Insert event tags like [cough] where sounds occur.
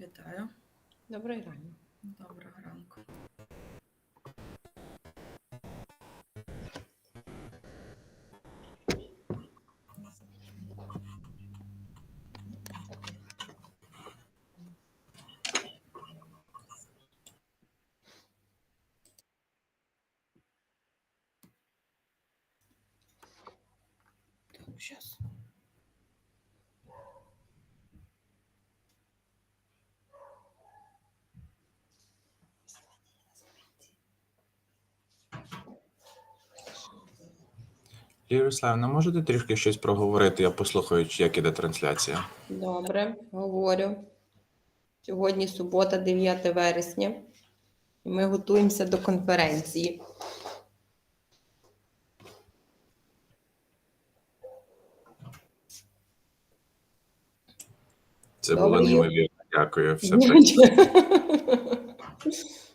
Вітаю. Добрий ранок. Доброго ранку. Сейчас. Ярославна, можете трішки щось проговорити? Я послухаю, як іде трансляція. Добре, говорю. Сьогодні субота, 9 вересня. І ми готуємося до конференції. Це Добре, було неймовірно. Дякую. Все працює. [laughs]